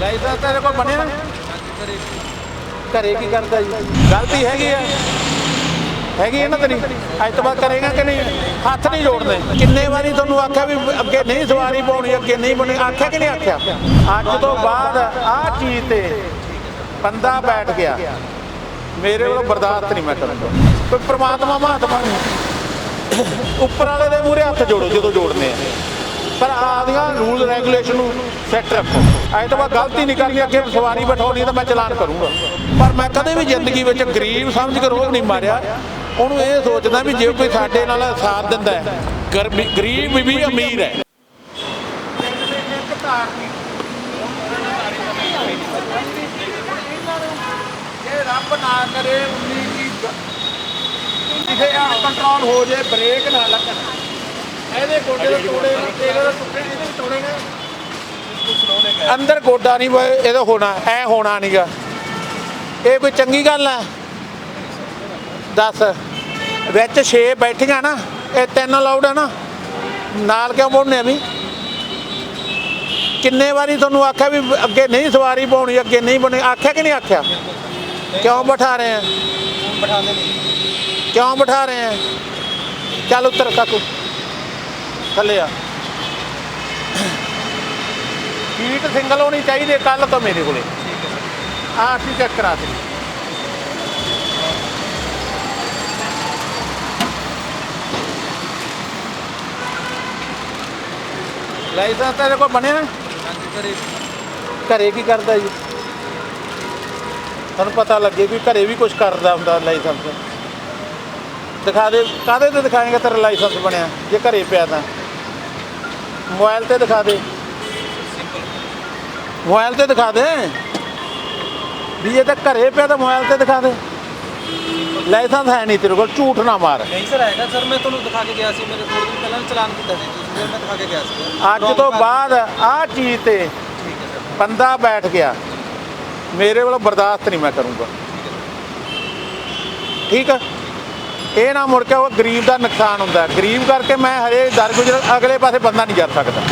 Licence ਤੇਰੇ ਕੋਲ ਬਣਿਆ ਘਰੇ ਕੀ ਕਰਦਾ ਜੀ? ਗਲਤੀ ਹੈਗੀ ਆ। ਹੈਗੀ ਹੈ ਤੇਰੀ? ਅੱਜ ਤੋਂ ਬਾਅਦ ਕਰੇਗਾ ਕਿ ਨਹੀਂ? ਹੱਥ ਨਹੀਂ ਜੋੜਨੇ। ਕਿੰਨੇ ਵਾਰੀ ਤੁਹਾਨੂੰ ਆਖਿਆ ਵੀ ਅੱਗੇ ਨਹੀਂ ਸਵਾਰੀ ਪਾਉਣੀ, ਅੱਗੇ ਨਹੀਂ ਬਣੇ। ਆਖਿਆ ਕਿ ਨਹੀਂ ਆਖਿਆ? ਅੱਜ ਤੋਂ ਬਾਅਦ ਆਹ ਚੀਜ਼ ਤੇ ਬੰਦਾ ਬੈਠ ਗਿਆ। ਮੇਰੇ ਕੋਲ ਬਰਦਾਸ਼ਤ ਨਹੀਂ ਮੈਂ ਕਰੂੰਗਾ ਕੋਈ ਪ੍ਰਮਾਤਮਾ ਮਹਾਤਮਾ ਉੱਪਰ ਵਾਲੇ ਦੇ ਮੂਹਰੇ ਹੱਥ ਜੋੜੋ ਜਦੋਂ ਜੋੜਨੇ ਆ। ਪਰ ਆਦੀਆਂ ਰੂਲ ਰੈਗੂਲੇਸ਼ਨ ਨੂੰ ਸੈੱਟ ਰੱਖੋ। ਅੱਜ ਤੋਂ ਬਾਅਦ ਗਲਤੀ ਨਹੀਂ ਕਰਨੀ, ਅੱਗੇ ਸਵਾਰੀ ਬਿਠਾਉਣੀ ਤਾਂ ਮੈਂ ਚਲਾਨ ਕਰੂੰਗਾ। ਪਰ ਮੈਂ ਕਦੇ ਵੀ ਜ਼ਿੰਦਗੀ ਵਿੱਚ ਗਰੀਬ ਸਮਝ ਕੇ ਰੋਗ ਨਹੀਂ ਮਾਰਿਆ। ਉਹਨੂੰ ਇਹ ਸੋਚਦਾ ਵੀ ਜੇ ਕੋਈ ਸਾਡੇ ਨਾਲ ਸਾਥ ਦਿੰਦਾ ਹੈ ਗਰੀਬ ਵੀ ਅਮੀਰ ਹੈ। ਰੱਬ ਨਾ ਕਰੇ, ਉਨੀ ਕੀ ਕਿਸੇ ਕੰਟਰੋਲ ਹੋ ਜੇ ਬ੍ਰੇਕ ਨਾ ਲੱਗਣ। ਇਹਦੇ ਗੋਡੇ ਦੇ ਤੋੜੇ ਤੇਰੇ ਟੁੱਟੇ ਇਹਦੇ ਤੋੜੇ ਨੇ। ਅੰਦਰ ਗੋਡਾ ਨਹੀਂ ਇਹਦਾ ਹੋਣਾ, ਐ ਹੋਣਾ ਨਹੀਂਗਾ ਇਹ ਕੋਈ ਚੰਗੀ ਗੱਲ ਹੈ ਦੱਸ। ਵਿੱਚ 6 ਬੈਠੀਆਂ ਨਾ, ਇਹ ਤਿੰਨ ਅਲਾਉਡ ਹੈ ਨਾ। ਨਾਲ ਕਿਉਂ ਬੋਲਨੇ ਵੀ? ਕਿੰਨੇ ਵਾਰੀ ਤੁਹਾਨੂੰ ਆਖਿਆ ਵੀ ਅੱਗੇ ਨਹੀਂ ਸਵਾਰੀ ਪਾਉਣੀ, ਅੱਗੇ ਨਹੀਂ ਬਣੇ? ਆਖਿਆ ਕਿ ਨਹੀਂ ਆਖਿਆ? ਕਿਉਂ ਬਿਠਾ ਰਹੇ ਆ? ਬਿਠਾਉਂਦੇ ਨਹੀਂ ਕਿਉਂ ਬਿਠਾ ਰਹੇ ਆ? ਚੱਲ ਉੱਤਰ ਕਾਕੂ। ਥੱਲੇ ਆ। ਸੀਟ ਸਿੰਗਲ ਹੋਣੀ ਚਾਹੀਦੀ ਕੱਲ ਤੋਂ ਮੇਰੇ ਕੋਲੇ। ਆ ਠੀਕ ਚੈੱਕ ਕਰਾ ਦੇ ਲਾਇਸੈਂਸ ਤੇਰੇ ਕੋਲ ਬਣਿਆ ਘਰੇ ਘਰੇ ਕੀ ਕਰਦਾ ਜੀ? ਤੁਹਾਨੂੰ ਪਤਾ ਲੱਗੇ ਵੀ ਘਰੇ ਵੀ ਕੁਝ ਕਰਦਾ ਹੁੰਦਾ ਲਾਇਸੈਂਸ ਦਿਖਾ ਦੇ, ਕਾਹਦੇ ਤੇ ਦਿਖਾਏਗਾ ਤੇਰਾ ਲਾਇਸੈਂਸ ਬਣਿਆ? ਜੇ ਘਰੇ ਪਿਆ ਤਾਂ। ਮੋਬਾਈਲ ਤੇ ਦਿਖਾ ਦੇ। ਮੋਬਾਈਲ ਤੇ ਦਿਖਾ ਦੇ। ਵੀ ਇਹ ਤਾਂ ਘਰੇ ਪਿਆ ਤਾਂ ਮੋਬਾਈਲ ਤੇ ਦਿਖਾ ਦੇ। ਲਾਇਸੈਂਸ ਹੈ ਨਹੀਂ ਤੇਰੇ ਕੋਲ ਝੂਠ ਨਾ ਮਾਰ। ਨਹੀਂ ਸਰ ਹੈਗਾ ਸਰ ਮੈਂ ਤੁਹਾਨੂੰ ਦਿਖਾ ਕੇ ਗਿਆ ਸੀ ਮੇਰੇ ਥੋੜੀ ਦਿਨ ਪਹਿਲਾਂ ਚਲਾਨ ਕੀਤਾ ਸੀ ਤੁਸੀਂ ਫਿਰ ਮੈਂ ਦਿਖਾ ਕੇ ਗਿਆ ਸੀ। ਅੱਜ ਤੋਂ ਬਾਅਦ ਆਹ ਚੀਜ਼ ਤੇ ਹੈ ਬੰਦਾ ਬੈਠ ਗਿਆ। ਮੇਰੇ ਵੱਲੋਂ ਬਰਦਾਸ਼ਤ ਨਹੀਂ ਮੈਂ ਕਰੂੰਗਾ। ਠੀਕ ਆ? ਇਹ ਨਾ ਮੁੜ ਕੇ ਉਹ ਗਰੀਬ ਦਾ ਨੁਕਸਾਨ ਹੁੰਦਾ ਗਰੀਬ ਕਰਕੇ ਮੈਂ ਹਰੇ ਦਰ ਗੁਜਰ ਅਗਲੇ ਪਾਸੇ ਬੰਦਾ ਨਹੀਂ ਜਾ ਸਕਦਾ।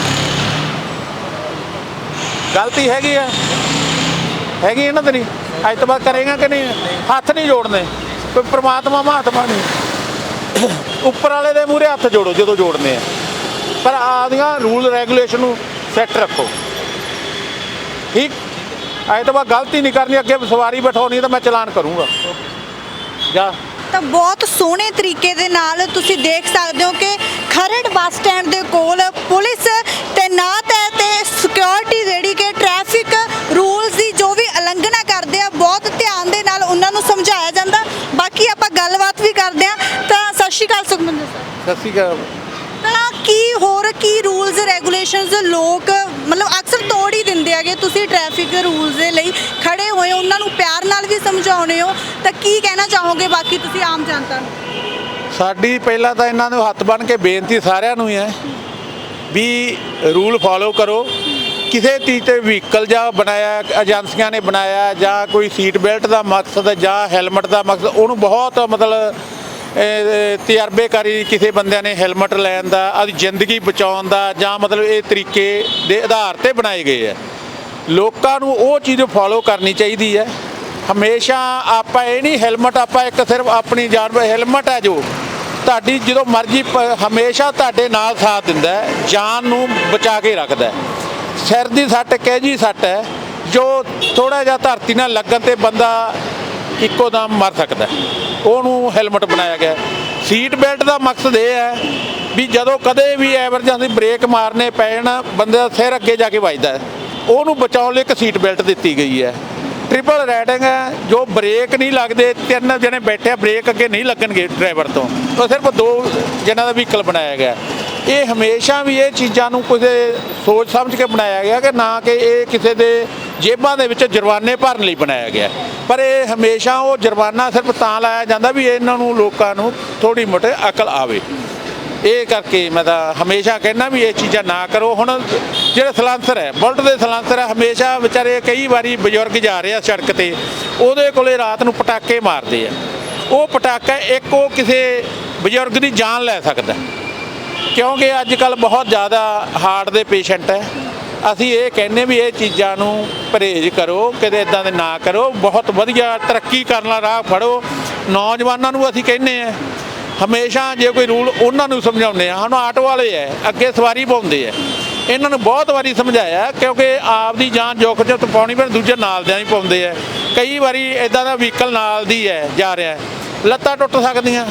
ਗਲਤੀ ਹੈਗੀ ਆ। ਹੈਗੀ ਇਹਨਾਂ ਦੀ ਤੇਰੀ ਅੱਜ ਤੋਂ ਬਾਅਦ ਕਰੇਗਾ ਕਿ ਨਹੀਂ? ਹੱਥ ਨਹੀਂ ਜੋੜਨੇ। ਕੋਈ ਪ੍ਰਮਾਤਮਾ, ਮਹਾਤਮਾ ਨਹੀਂ। ਉੱਪਰ ਵਾਲੇ ਦੇ ਮੂਹਰੇ ਹੱਥ ਜੋੜੋ ਜਦੋਂ ਜੋੜਨੇ ਆ। ਪਰ ਆਦੀਆਂ ਰੂਲ, ਰੈਗੂਲੇਸ਼ਨ ਨੂੰ ਸੈੱਟ ਰੱਖੋ। ਠੀਕ? ਅੱਜ ਤੋਂ ਬਾਅਦ ਗਲਤੀ ਨਹੀਂ ਕਰਨੀ, ਅੱਗੇ ਸਵਾਰੀ ਬਿਠਾਉਣੀ ਤਾਂ ਮੈਂ ਚਲਾਨ ਕਰੂੰਗਾ। ਜਾ। ਤਾਂ ਬਹੁਤ ਸੋਹਣੇ ਤਰੀਕੇ ਦੇ ਨਾਲ ਤੁਸੀਂ ਦੇਖ ਸਕਦੇ ਹੋ ਕਿ ਖਰੜ ਬੱਸ ਸਟੈਂਡ ਦੇ ਕੋਲ ਪੁਲਿਸ ਤੈਨਾਤ ਹੈ ਤੇ ਸਿਕਿਉਰਿਟੀ ਜਿਹੜੀ ਕਿ ਟ੍ਰੈਫਿਕ ਰੂਲਸ ਦੀ ਜੋ ਵੀ ਉਲੰਘਣਾ ਕਰਦੇ ਆ, ਬਹੁਤ ਧਿਆਨ ਦੇ ਨਾਲ ਉਹਨਾਂ ਨੂੰ ਸਮਝਾਇਆ ਜਾਂਦਾ। ਬਾਕੀ ਆਪਾਂ ਗੱਲਬਾਤ ਵੀ ਕਰਦੇ ਆ ਤਾਂ ਸਤਿ ਸ਼੍ਰੀ ਅਕਾਲ ਸੁਖਮੰਦਰ ਸਰ ਸਤਿ ਸ਼੍ਰੀ ਅਕਾਲ। ਤਾਂ ਕੀ ਹੋਰ ਕੀ ਰੂਲਸ ਰੈਗੂਲੇਸ਼ਨਸ ਲੋਕ ਮਤਲਬ ਅਕਸਰ ਤੋੜ ਹੀ ਦਿੰਦੇ ਆਗੇ ਤੁਸੀਂ ਟ੍ਰੈਫਿਕ ਰੂਲਸ ਦੇ ਲਈ ਖੜੇ ਹੋਏ ਉਹਨਾਂ ਨੂੰ ਪਿਆਰ ਨਾਲ ਵੀ ਸਮਝਾਉਣੇ ਹੋ। ਤਾਂ ਕੀ ਕਹਿਣਾ ਚਾਹੋਗੇ ਬਾਕੀ ਤੁਸੀਂ ਆਮ ਜਨਤਾ ਨੂੰ? ਸਾਡੀ ਪਹਿਲਾਂ ਤਾਂ ਇਹਨਾਂ ਨੂੰ ਹੱਥ ਬੰਨ ਕੇ ਬੇਨਤੀ ਸਾਰਿਆਂ ਨੂੰ ਹੀ ਹੈ ਵੀ ਰੂਲ ਫਾਲੋ ਕਰੋ। ਕਿਸੇ ਚੀਜ਼ ਤੇ ਵਹੀਕਲ ਜਾਂ ਬਣਾਇਆ ਏਜੰਸੀਆਂ ਨੇ ਬਣਾਇਆ ਜਾਂ ਕੋਈ ਸੀਟ ਬੈਲਟ ਦਾ ਮਕਸਦ ਜਾਂ ਹੈਲਮਟ ਦਾ ਮਕਸਦ, ਉਹਨੂੰ ਬਹੁਤ ਮਤਲਬ ਤਜਰਬੇਕਾਰੀ ਕਿਸੇ ਬੰਦਿਆਂ ਨੇ ਹੈਲਮਟ ਲੈਣ ਦਾ ਆਪਦੀ ਜ਼ਿੰਦਗੀ ਬਚਾਉਣ ਦਾ, ਜਾਂ ਮਤਲਬ ਇਹ ਤਰੀਕੇ ਦੇ ਆਧਾਰ ਤੇ ਬਣਾਏ ਗਏ ਆ ਲੋਕਾਂ ਨੂੰ ਉਹ ਚੀਜ਼ ਫਾਲੋ ਕਰਨੀ ਚਾਹੀਦੀ ਹੈ। ਹਮੇਸ਼ਾ ਆਪਾਂ ਇਹ ਨਹੀਂ ਹੈਲਮਟ ਆਪਾਂ ਇੱਕ ਸਿਰਫ ਆਪਣੀ ਜਾਨ ਹੈਲਮਟ ਹੈ ਜੋ। ਤੁਹਾਡੀ ਜਦੋਂ ਮਰਜ਼ੀ ਪ- ਹਮੇਸ਼ਾ ਤੁਹਾਡੇ ਨਾਲ ਸਾਥ ਦਿੰਦਾ ਜਾਨ ਨੂੰ ਬਚਾ ਕੇ ਰੱਖਦਾ ਸਿਰ ਦੀ ਸੱਟ, ਕਹਿ ਜੀ ਸੱਟ ਹੈ, ਜੋ ਥੋੜਾ ਜਿਹਾ ਧਰਤੀ ਨਾਲ ਲੱਗਣ ਤੇ ਬੰਦਾ ਇੱਕੋ ਦਮ ਮਰ ਸਕਦਾ ਉਹਨੂੰ ਹੈਲਮਟ ਬਣਾਇਆ ਗਿਆ। ਸੀਟ ਬੈਲਟ ਦਾ ਮਕਸਦ ਇਹ ਹੈ ਵੀ ਜਦੋਂ ਕਦੇ ਵੀ ਐਮਰਜੈਂਸੀ ਬ੍ਰੇਕ ਮਾਰਨੇ ਪੈਣ, ਬੰਦੇ ਦਾ ਸਿਰ ਅੱਗੇ ਜਾ ਕੇ ਵੱਜਦਾ ਉਹਨੂੰ ਬਚਾਉਣ ਲਈ ਇੱਕ ਸੀਟ ਬੈਲਟ ਦਿੱਤੀ ਗਈ ਹੈ। ਟ੍ਰਿਪਲ ਰੈਡਿੰਗ ਹੈ, ਜੋ ਬ੍ਰੇਕ ਨਹੀਂ ਲੱਗਦੇ, ਤਿੰਨ ਜਣੇ ਬੈਠੇ ਆ ਬ੍ਰੇਕ ਅੱਗੇ ਨਹੀਂ ਲੱਗਣਗੇ ਡਰਾਈਵਰ ਤੋਂ। ਉਹ ਸਿਰਫ ਦੋ ਜਣਾਂ ਦਾ ਵਹੀਕਲ ਬਣਾਇਆ ਗਿਆ। ਇਹ ਹਮੇਸ਼ਾ ਵੀ ਇਹ ਚੀਜ਼ਾਂ ਨੂੰ ਕਿਸੇ ਸੋਚ ਸਮਝ ਕੇ ਬਣਾਇਆ ਗਿਆ ਕਿ ਨਾ ਕਿ ਇਹ ਕਿਸੇ ਦੇ ਜੇਬਾਂ ਦੇ ਵਿੱਚ ਜੁਰਮਾਨੇ ਭਰਨ ਲਈ ਬਣਾਇਆ ਗਿਆ। ਪਰ ਇਹ ਹਮੇਸ਼ਾ ਉਹ ਜੁਰਮਾਨਾ ਸਿਰਫ ਤਾਂ ਲਾਇਆ ਜਾਂਦਾ ਵੀ ਇਹਨਾਂ ਨੂੰ ਲੋਕਾਂ ਨੂੰ ਥੋੜੀ ਮੋਟੇ ਅਕਲ ਆਵੇ। ਇਹ ਕਰਕੇ ਮੈਂ ਤਾਂ ਹਮੇਸ਼ਾ ਕਹਿੰਦਾ ਵੀ ਇਹ ਚੀਜ਼ਾਂ ਨਾ ਕਰੋ। ਹੁਣ ਜਿਹੜੇ ਸਲਾਂਸਰ ਹੈ, ਬੁਲਟ ਦੇ ਸਲਾਂਸਰ ਹੈ, ਹਮੇਸ਼ਾ ਵਿਚਾਰੇ ਕਈ ਵਾਰੀ ਬਜ਼ੁਰਗ ਜਾ ਰਹੇ ਆ ਸੜਕ ਤੇ, ਉਹਦੇ ਕੋਲੇ ਰਾਤ ਨੂੰ ਪਟਾਕੇ ਮਾਰਦੇ ਆ। ਉਹ ਪਟਾਕਾ ਇੱਕ ਉਹ ਕਿਸੇ ਬਜ਼ੁਰਗ ਦੀ ਜਾਨ ਲੈ ਸਕਦਾ। ਕਿਉਂਕਿ ਅੱਜ ਕੱਲ ਬਹੁਤ ਜ਼ਿਆਦਾ ਹਾਰਟ ਦੇ ਪੇਸ਼ੈਂਟ ਹੈ। ਅਸੀਂ ਇਹ ਕਹਿੰਨੇ ਵੀ ਇਹ ਚੀਜ਼ਾਂ ਨੂੰ ਪਰਹੇਜ਼ ਕਰੋ ਕਿਤੇ ਇਦਾਂ ਦੇ ਨਾ ਕਰੋ, ਬਹੁਤ ਵਧੀਆ ਤਰੱਕੀ ਕਰਨ ਵਾਲਾ ਰਾਹ ਫੜੋ। ਨੌਜਵਾਨਾਂ ਨੂੰ ਅਸੀਂ ਕਹਿੰਨੇ ਆ ਹਮੇਸ਼ਾ ਜੇ ਕੋਈ ਰੂਲ ਉਹਨਾਂ ਨੂੰ ਸਮਝਾਉਂਦੇ ਆ ਹੁਣ ਆਟੋ ਵਾਲੇ ਐ, ਅੱਗੇ ਸਵਾਰੀ ਪਾਉਂਦੇ ਐ। ਇਹਨਾਂ ਨੂੰ ਬਹੁਤ ਵਾਰੀ ਸਮਝਾਇਆ, ਕਿਉਂਕਿ ਆਪ ਦੀ ਜਾਨ ਜੋਖ ਚ ਪਾਉਣੀ ਪਰ ਦੂਜੇ ਨਾਲ ਦਿਆਂ ਹੀ ਪਾਉਂਦੇ ਐ। ਕਈ ਵਾਰੀ ਇਦਾਂ ਦਾ ਵਹੀਕਲ ਨਾਲ ਦੀ ਐ, ਜਾ ਰਿਹਾ ਲੱਤਾਂ ਟੁੱਟ ਸਕਦੀਆਂ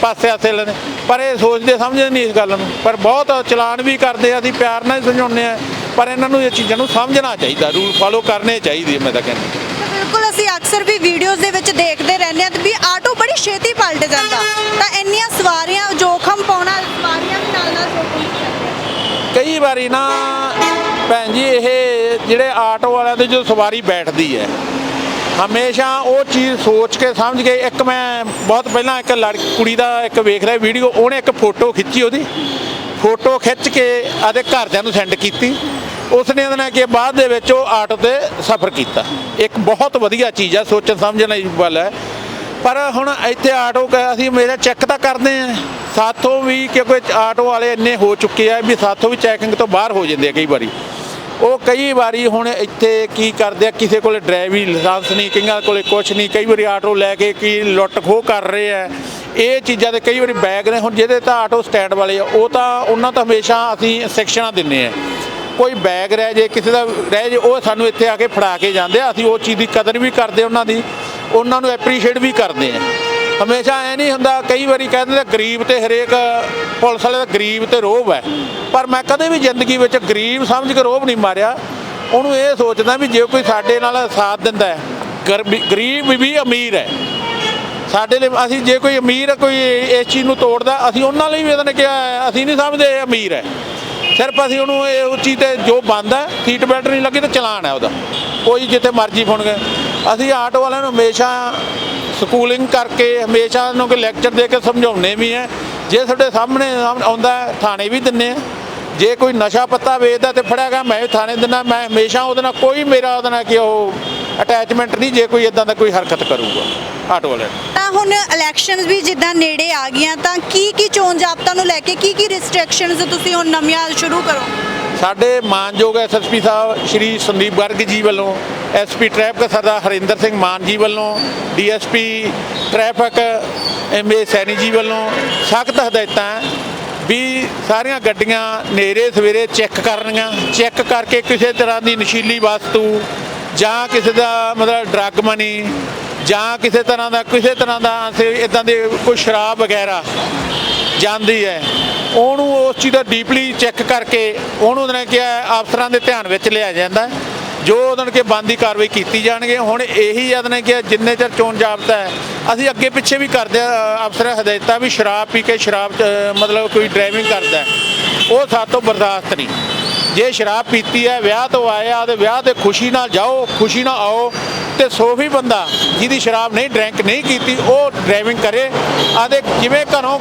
ਪਾਸੇ ਆਸੇ ਲੈਣੇ ਪਰ ਇਹ ਸੋਚਦੇ ਸਮਝਦੇ ਨਹੀਂ ਇਸ ਗੱਲ ਨੂੰ। ਪਰ ਬਹੁਤ ਚਲਾਨ ਵੀ ਕਰਦੇ ਆ, ਅਸੀਂ ਪਿਆਰ ਨਾਲ ਹੀ ਸਮਝਾਉਂਦੇ ਆ। ਪਰ ਇਹਨਾਂ ਨੂੰ ਇਹ ਚੀਜ਼ਾਂ ਨੂੰ ਸਮਝਣਾ ਚਾਹੀਦਾ ਰੂਲ ਫਾਲੋ ਕਰਨੇ ਚਾਹੀਦੇ ਮੈਂ ਤਾਂ ਕਹਿੰਦਾ। ਬਿਲਕੁਲ ਅਸੀਂ ਅਕਸਰ ਵੀ ਵੀਡੀਓਜ਼ ਦੇ ਵਿੱਚ ਦੇਖਦੇ ਰਹਿੰਦੇ ਹਾਂ ਵੀ ਆਟੋ ਬੜੀ ਛੇਤੀ ਪਲਟ ਜਾਂਦਾ। ਤਾਂ ਇੰਨੀਆਂ ਸਵਾਰੀਆਂ ਜੋਖਮ ਪਾਉਣਾ ਸਵਾਰੀਆਂ ਵੀ ਨਾਲ ਨਾਲ ਜੋਖਮ ਕਈ ਵਾਰੀ ਨਾ ਭੈਣ ਜੀ ਇਹ ਜਿਹੜੇ ਆਟੋ ਵਾਲਿਆਂ ਦੇ ਜੋ ਸਵਾਰੀ ਬੈਠਦੀ ਹੈ ਹਮੇਸ਼ਾ ਉਹ ਚੀਜ਼ ਸੋਚ ਕੇ ਸਮਝ ਕੇ ਇੱਕ ਮੈਂ ਬਹੁਤ ਪਹਿਲਾਂ ਇੱਕ ਲੜ ਕੁੜੀ ਦਾ ਇੱਕ ਵੇਖ ਰਿਹਾ ਵੀਡੀਓ ਉਹਨੇ ਇੱਕ ਫੋਟੋ ਖਿੱਚੀ ਉਹਦੀ। ਫੋਟੋ ਖਿੱਚ ਕੇ ਆਦੇ ਘਰਦਿਆਂ ਨੂੰ ਸੈਂਡ ਕੀਤੀ। ਉਸਨੇ ਉਹਦੇ ਨਾਲ ਕਿ ਬਾਅਦ ਦੇ ਵਿੱਚ ਉਹ ਆਟੋ ਤੇ ਸਫ਼ਰ ਕੀਤਾ। ਇੱਕ ਬਹੁਤ ਵਧੀਆ ਚੀਜ਼ ਹੈ, ਸੋਚਣ ਸਮਝਣ ਵਾਲੀ ਗੱਲ ਹੈ। ਪਰ ਹੁਣ ਇੱਥੇ ਆਟੋ ਕ- ਅਸੀਂ ਮੇਰਾ ਚੈੱਕ ਤਾਂ ਕਰਦੇ ਆ ਸਾਥੋਂ ਵੀ ਕਿਉਂਕਿ ਆਟੋ ਵਾਲੇ ਇੰਨੇ ਹੋ ਚੁੱਕੇ ਆ ਵੀ ਸਾਥੋਂ ਵੀ ਚੈਕਿੰਗ ਤੋਂ ਬਾਹਰ ਹੋ ਜਾਂਦੇ ਆ ਕਈ ਵਾਰੀ। ਉਹ ਕਈ ਵਾਰੀ ਹੁਣ ਇੱਥੇ ਕੀ ਕਰਦੇ ਆ, ਕਿਸੇ ਕੋਲੇ ਡਰਾਈਵਿੰਗ ਲਾਇਸੈਂਸ ਨਹੀਂ, ਕਈਆਂ ਕੋਲੇ ਕੁਛ ਨਹੀਂ, ਕਈ ਵਾਰੀ ਆਟੋ ਲੈ ਕੇ ਕੀ ਲੁੱਟ ਖੋਹ ਕਰ ਰਹੇ ਆ। ਇਹ ਚੀਜ਼ਾਂ ਦੇ ਕਈ ਵਾਰੀ ਬੈਗ ਨੇ, ਹੁਣ ਜਿਹਦੇ ਤਾਂ ਆਟੋ ਸਟੈਂਡ ਵਾਲੇ ਆ, ਉਹ ਤਾਂ ਉਹਨਾਂ ਤਾਂ ਹਮੇਸ਼ਾ ਅਸੀਂ ਸੈਕਸ਼ਨਾਂ ਦਿੰਨੇ ਆ। ਕੋਈ ਬੈਗ ਰਹਿ ਜੇ, ਕਿਸੇ ਦਾ ਰਹਿ ਜੇ, ਉਹ ਸਾਨੂੰ ਇੱਥੇ ਆ ਕੇ ਫੜਾ ਕੇ ਜਾਂਦੇ ਆ। ਅਸੀਂ ਉਹ ਚੀਜ਼ ਦੀ ਕਦਰ ਵੀ ਕਰਦੇ ਉਹਨਾਂ ਦੀ, ਉਹਨਾਂ ਨੂੰ ਐਪਰੀਸ਼ੀਏਟ ਵੀ ਕਰਦੇ ਆ। ਹਮੇਸ਼ਾ ਐ ਨਹੀਂ ਹੁੰਦਾ, ਕਈ ਵਾਰੀ ਕਹਿੰਦੇ ਨੇ ਗਰੀਬ ਤੇ ਹਰੇਕ ਪੁਲਿਸ ਵਾਲੇ ਦਾ ਗਰੀਬ ਤੇ ਰੋਬ ਹੈ। ਪਰ ਮੈਂ ਕਦੇ ਵੀ ਜ਼ਿੰਦਗੀ ਵਿੱਚ ਗਰੀਬ ਸਮਝ ਕੇ ਰੋਬ ਨਹੀਂ ਮਾਰਿਆ। ਉਹਨੂੰ ਇਹ ਸੋਚਦਾ ਵੀ ਜੇ ਕੋਈ ਸਾਡੇ ਨਾਲ ਸਾਥ ਦਿੰਦਾ ਹੈ ਗਰੀਬ ਵੀ ਅਮੀਰ ਹੈ। ਸਾਡੇ ਲਈ, ਅਸੀਂ ਜੇ ਕੋਈ ਅਮੀਰ ਕੋਈ ਇਸ ਚੀਜ਼ ਨੂੰ ਤੋੜਦਾ, ਅਸੀਂ ਉਹਨਾਂ ਲਈ ਵੀ ਇਹਨੇ ਕਿਹਾ ਅਸੀਂ ਨਹੀਂ ਸਮਝਦੇ ਇਹ ਅਮੀਰ ਹੈ। ਸਿਰਫ ਅਸੀਂ ਉਹਨੂੰ ਇਹ ਉਹ ਚੀਜ਼ ਤੇ ਜੋ ਬੰਦ ਹੈ, ਸੀਟ ਬੈਲਟ ਨਹੀਂ ਲੱਗੀ ਤੇ ਚਲਾਨ ਹੈ ਉਹਦਾ। ਕੋਈ ਜਿੱਥੇ ਮਰਜ਼ੀ ਫੁਣ ਗਏ ਅਸੀਂ ਆਟੋ ਵਾਲਿਆਂ ਨੂੰ ਹਮੇਸ਼ਾ ਸਕੂਲਿੰਗ ਕਰਕੇ, ਹਮੇਸ਼ਾ ਉਹਨੂੰ ਕਿ ਲੈਕਚਰ ਦੇ ਕੇ ਸਮਝਾਉਂਦੇ ਵੀ ਹੈ। ਜੇ ਤੁਹਾਡੇ ਸਾਹਮਣੇ ਆਉਂਦਾ ਥਾਣੇ ਵੀ ਦਿੰਨੇ ਆ। ਜੇ ਕੋਈ ਨਸ਼ਾ ਪੱਤਾ ਵੇਚਦਾ ਤੇ ਫੜਿਆ ਗਿਆ, ਮੈਂ ਵੀ ਥਾਣੇ ਦਿੰਦਾ, ਮੈਂ ਹਮੇਸ਼ਾ ਉਹਦੇ ਨਾਲ, ਕੋਈ ਮੇਰਾ ਉਹਦੇ ਨਾਲ ਕਿ ਉਹ ਅਟੈਚਮੈਂਟ ਨਹੀਂ ਜੇ ਕੋਈ ਇਦਾਂ ਦਾ ਕੋਈ ਹਰਕਤ ਕਰੂਗਾ ਆਟੋ ਵਾਲੇ। ਤਾਂ ਹੁਣ ਇਲੈਕਸ਼ਨਸ ਵੀ ਜਿੱਦਾਂ ਨੇੜੇ ਆ ਗਈਆਂ ਤਾਂ ਕੀ ਕੀ ਚੋਣ ਜਾਬਤਾ ਨੂੰ ਲੈ ਕੇ ਕੀ ਕੀ ਰਿਸਟ੍ਰਿਕਸ਼ਨਸ ਤੁਸੀਂ ਹੁਣ ਨਵੀਆਂ ਸ਼ੁਰੂ ਕਰੋ ਸਾਡੇ ਮਾਨਯੋਗ ਐਸਐਸਪੀ ਸਾਹਿਬ ਸ਼੍ਰੀ ਸੰਦੀਪ ਗਰਗ ਜੀ ਵੱਲੋਂ ਐਸਪੀ ਟ੍ਰੈਫਿਕ ਸਰਦਾਰ ਹਰਿੰਦਰ ਸਿੰਘ ਮਾਨ ਜੀ ਵੱਲੋਂ ਡੀਐਸਪੀ ਟ੍ਰੈਫਿਕ ਐਮਏ ਸੈਣੀ ਜੀ ਵੱਲੋਂ ਸਖਤ ਹਦਾਇਤਾਂ ਵੀ ਸਾਰੀਆਂ ਗੱਡੀਆਂ ਨੇਰੇ ਸਵੇਰੇ ਚੈੱਕ ਕਰਨੀਆਂ ਚੈੱਕ ਕਰਕੇ ਕਿਸੇ ਤਰ੍ਹਾਂ ਦੀ ਨਸ਼ੀਲੀ ਵਸਤੂ ਜਾਂ ਕਿਸੇ ਦਾ ਮਤਲਬ ਡਰੱਗ ਮਨੀ ਜਾਂ ਕਿਸੇ ਤਰ੍ਹਾਂ ਦਾ ਕਿਸੇ ਤਰ੍ਹਾਂ ਦਾ ਇਦਾਂ ਦੇ ਕੋਈ ਸ਼ਰਾਬ ਵਗੈਰਾ ਜਾਂਦੀ ਹੈ ਉਹਨੂੰ ਉਸ ਚੀਜ਼ ਦਾ ਡੀਪਲੀ ਚੈੱਕ ਕਰਕੇ ਉਹਨੂੰ ਉਹਨੇ ਕਿਹਾ ਅਫਸਰਾਂ ਦੇ ਧਿਆਨ ਵਿੱਚ ਲਿਆ ਜਾਂਦਾ ਹੈ। ਜੋ ਉਹਨਾਂ ਕੇ ਬੰਦੀ ਕਾਰਵਾਈ ਕੀਤੀ ਜਾਣਗੇ ਹੁਣ ਇਹੀ ਯਾਦ ਨੇ ਕਿ ਜਿੰਨੇ ਚਿਰ ਚੋਣ ਜਾਬਤਾ ਹੈ ਅਸੀਂ ਅੱਗੇ ਪਿੱਛੇ ਵੀ ਕਰਦੇ ਆ ਅਫਸਰ ਹਦਾਇਤਾਂ ਵੀ ਸ਼ਰਾਬ ਪੀ ਕੇ ਸ਼ਰਾਬ ਚ, ਮਤਲਬ ਕੋਈ ਡਰਾਈਵਿੰਗ ਕਰਦਾ ਹੈ, ਉਹ ਸਾਤੋਂ ਬਰਦਾਸ਼ਤ ਨਹੀਂ ਜੇ ਸ਼ਰਾਬ ਪੀਤੀ ਹੈ, ਵਿਆਹ ਤੋਂ ਆਇਆ ਤੇ ਵਿਆਹ ਤੇ ਖੁਸ਼ੀ ਨਾਲ ਜਾਓ, ਖੁਸ਼ੀ ਨਾਲ ਆਓ ਤੇ ਸੋਫੀ ਬੰਦਾ ਜਿਹਦੀ ਸ਼ਰਾਬ ਨਹੀਂ, ਡਰਿੰਕ ਨਹੀਂ ਕੀਤੀ, ਉਹ ਡਰਾਈਵਿੰਗ ਕਰੇ। ਆਦੇ ਜਿਵੇਂ ਘਰੋਂ